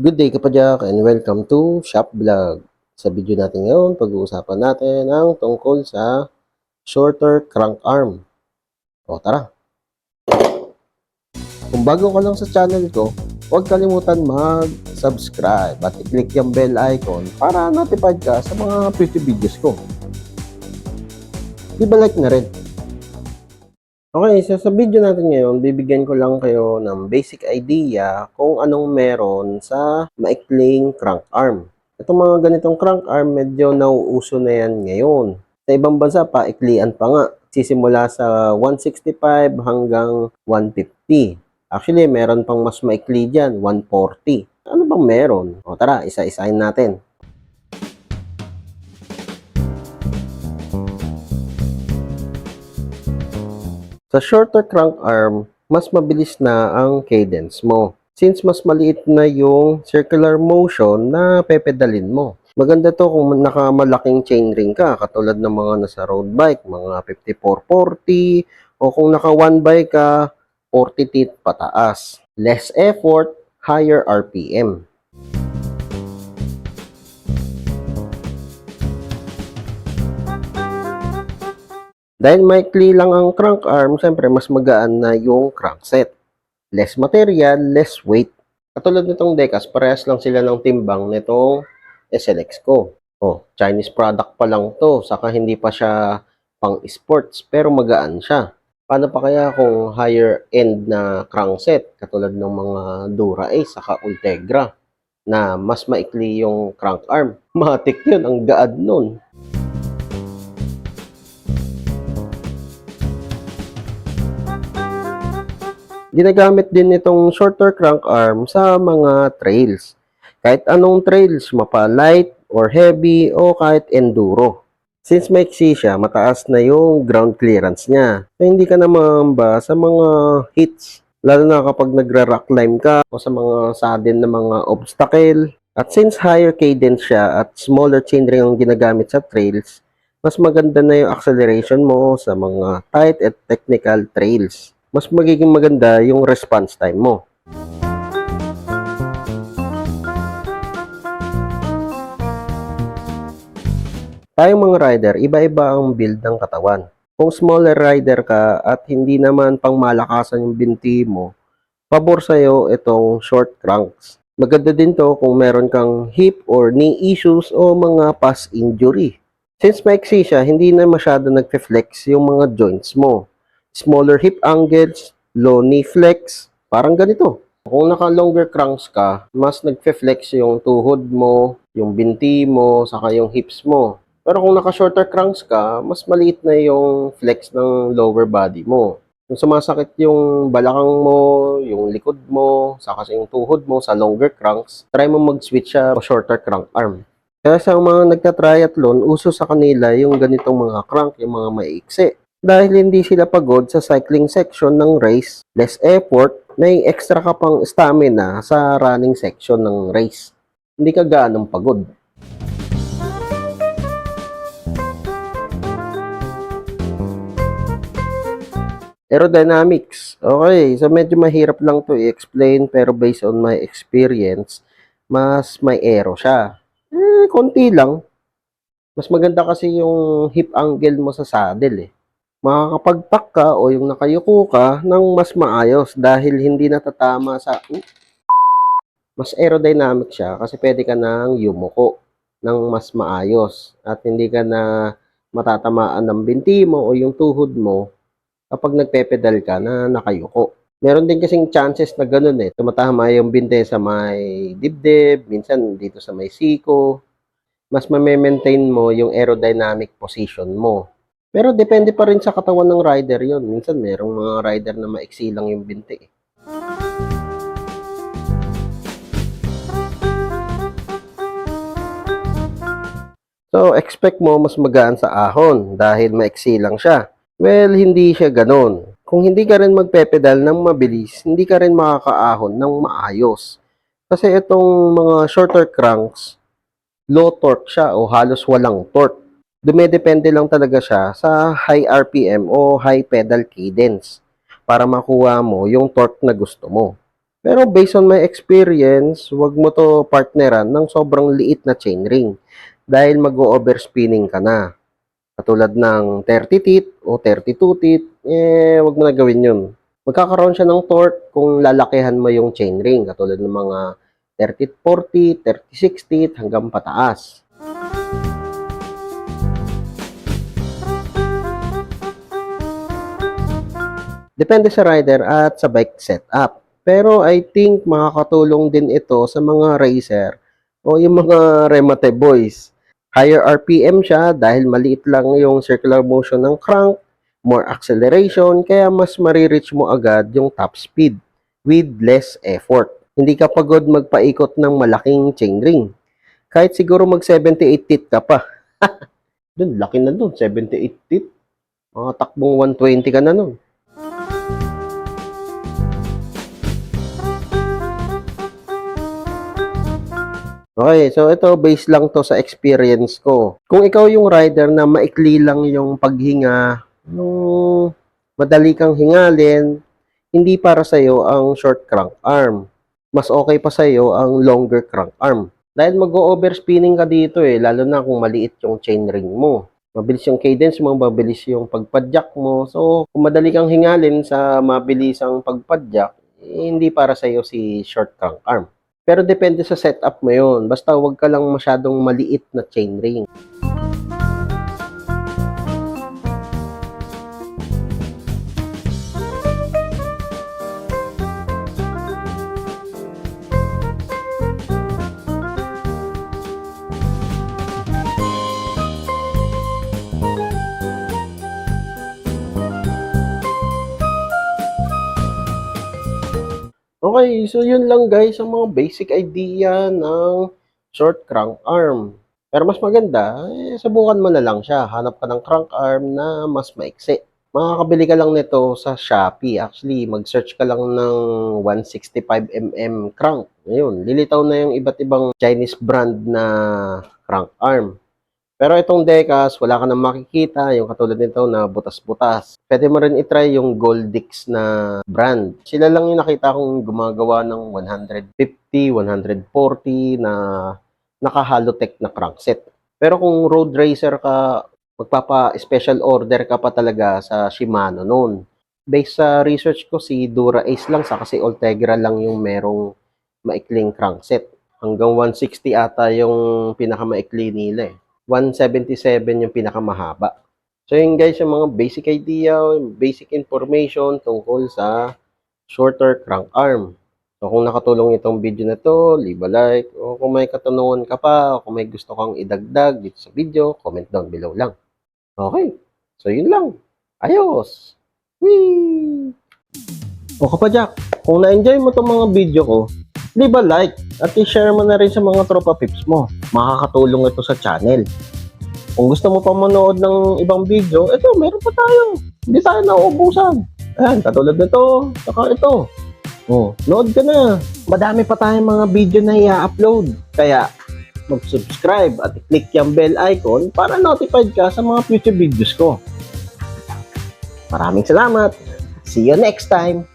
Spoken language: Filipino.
Good day kapadyak and welcome to Shop Vlog. Sa video natin ngayon, pag-uusapan natin ang tungkol sa shorter crank arm. O tara! Kung bago ka lang sa channel ko, huwag kalimutan mag-subscribe at i-click yung bell icon para notified ka sa mga future videos ko. Di ba like na rin? Okay, so sa video natin ngayon, bibigyan ko lang kayo ng basic idea kung anong meron sa maikling crank arm. Itong mga ganitong crank arm, medyo nauuso na yan ngayon. Sa ibang bansa, paiklian pa nga. Sisimula sa 165 hanggang 150. Actually, meron pang mas maikli dyan, 140. Ano bang meron? O tara, isa-isahin natin. Sa shorter crank arm, mas mabilis na ang cadence mo. Since mas maliit na yung circular motion na pepedalin mo. Maganda to kung nakamalaking chainring ka, katulad ng mga nasa road bike, mga 5440, o kung naka one bike ka, 40 teeth pataas. Less effort, higher RPM. Dahil maikli lang ang crank arm, siyempre mas magaan na yung crankset. Less material, less weight. Katulad nitong Decas, parehas lang sila ng timbang nitong SLX ko. Oh, Chinese product pa lang to, saka hindi pa siya pang sports, pero magaan siya. Paano pa kaya kung higher end na crankset, katulad ng mga Dura Ace, saka Ultegra, na mas maikli yung crank arm? Matik yun, ang gaan nun. Ginagamit din itong shorter crank arm sa mga trails. Kahit anong trails, mapa light or heavy o kahit enduro. Since maiksi siya, mataas na yung ground clearance niya. So, hindi ka na mangamba sa mga hits. Lalo na kapag nagra-rock climb ka o sa mga sudden na mga obstacle. At since higher cadence siya at smaller chainring ang ginagamit sa trails, mas maganda na yung acceleration mo sa mga tight at technical trails mas magiging maganda yung response time mo. Tayong mga rider, iba-iba ang build ng katawan. Kung smaller rider ka at hindi naman pang malakasan yung binti mo, pabor sa'yo itong short cranks. Maganda din to kung meron kang hip or knee issues o mga past injury. Since maiksi siya, hindi na masyado nagfe-flex yung mga joints mo smaller hip angles, low knee flex, parang ganito. Kung naka longer cranks ka, mas nagfe-flex yung tuhod mo, yung binti mo, saka yung hips mo. Pero kung naka shorter cranks ka, mas maliit na yung flex ng lower body mo. Kung sumasakit yung balakang mo, yung likod mo, saka yung tuhod mo sa longer cranks, try mo mag-switch sa shorter crank arm. Kaya sa mga nagka-triathlon, uso sa kanila yung ganitong mga crank, yung mga maiiksi dahil hindi sila pagod sa cycling section ng race, less effort, may extra ka pang stamina sa running section ng race. Hindi ka ganong pagod. Aerodynamics. Okay, so medyo mahirap lang to i-explain pero based on my experience, mas may aero siya. Eh, konti lang. Mas maganda kasi yung hip angle mo sa saddle eh makakapagpak ka o yung nakayuko ka ng mas maayos dahil hindi natatama sa uh, mas aerodynamic siya kasi pwede ka nang yumuko ng mas maayos at hindi ka na matatamaan ng binti mo o yung tuhod mo kapag nagpepedal ka na nakayuko. Meron din kasing chances na ganun eh. Tumatama yung binte sa may dibdib, minsan dito sa may siko. Mas ma-maintain mo yung aerodynamic position mo. Pero depende pa rin sa katawan ng rider yon. Minsan merong mga rider na maiksi lang yung binti. eh. So, expect mo mas magaan sa ahon dahil maiksi lang siya. Well, hindi siya ganon. Kung hindi ka rin magpepedal ng mabilis, hindi ka rin makakaahon ng maayos. Kasi itong mga shorter cranks, low torque siya o halos walang torque dumedepende lang talaga siya sa high RPM o high pedal cadence para makuha mo yung torque na gusto mo. Pero based on my experience, wag mo to partneran ng sobrang liit na chainring dahil mag-overspinning ka na. Katulad ng 30 teeth o 32 teeth, eh, wag mo na gawin yun. Magkakaroon siya ng torque kung lalakihan mo yung chainring, katulad ng mga 30 teeth, 40, 36 teeth hanggang pataas. Depende sa rider at sa bike setup. Pero I think makakatulong din ito sa mga racer o yung mga remate boys. Higher RPM siya dahil maliit lang yung circular motion ng crank, more acceleration, kaya mas marireach mo agad yung top speed with less effort. Hindi ka pagod magpaikot ng malaking chainring. Kahit siguro mag 78 teeth ka pa. dun, laki na dun, 78 teeth. Mga takbong 120 ka na nun. Okay, so ito base lang to sa experience ko. Kung ikaw yung rider na maikli lang yung paghinga, yung madali kang hingalin, hindi para sa iyo ang short crank arm. Mas okay pa sa iyo ang longer crank arm. Dahil mag-overspinning ka dito eh, lalo na kung maliit yung chainring mo. Mabilis yung cadence mo, mabilis yung pagpadyak mo. So, kung madali kang hingalin sa mabilis ang pagpadyak, eh, hindi para sa iyo si short crank arm. Pero depende sa setup mo yun. Basta wag ka lang masyadong maliit na chainring. Okay, so yun lang guys ang mga basic idea ng short crank arm. Pero mas maganda, eh, subukan mo na lang siya. Hanap ka ng crank arm na mas maiksi. Makakabili ka lang nito sa Shopee. Actually, mag-search ka lang ng 165mm crank. Ayun, lilitaw na yung iba't ibang Chinese brand na crank arm. Pero itong Decas, wala ka nang makikita, yung katulad nito na butas-butas. Pwede mo rin itry yung Goldix na brand. Sila lang yung nakita kong gumagawa ng 150, 140 na naka-halotech na crankset. Pero kung road racer ka, magpapa-special order ka pa talaga sa Shimano noon. Based sa research ko, si Dura Ace lang sa kasi Ultegra lang yung merong maikling crankset. Hanggang 160 ata yung pinakamaikli nila eh. 177 yung pinakamahaba. So yun guys, yung mga basic idea, basic information tungkol sa shorter crank arm. So kung nakatulong itong video na to, leave a like. O kung may katanungan ka pa, o kung may gusto kang idagdag dito sa video, comment down below lang. Okay, so yun lang. Ayos! Whee! O kapadyak, kung na-enjoy mo itong mga video ko, leave a like at i-share mo na rin sa mga tropa pips mo. Makakatulong ito sa channel. Kung gusto mo pa manood ng ibang video, ito, meron pa tayo. Hindi tayo nauubusan. Ayan, katulad nito, saka ito. Oh, load ka na. Madami pa tayong mga video na i-upload. Kaya, mag-subscribe at i-click yung bell icon para notified ka sa mga future videos ko. Maraming salamat. See you next time.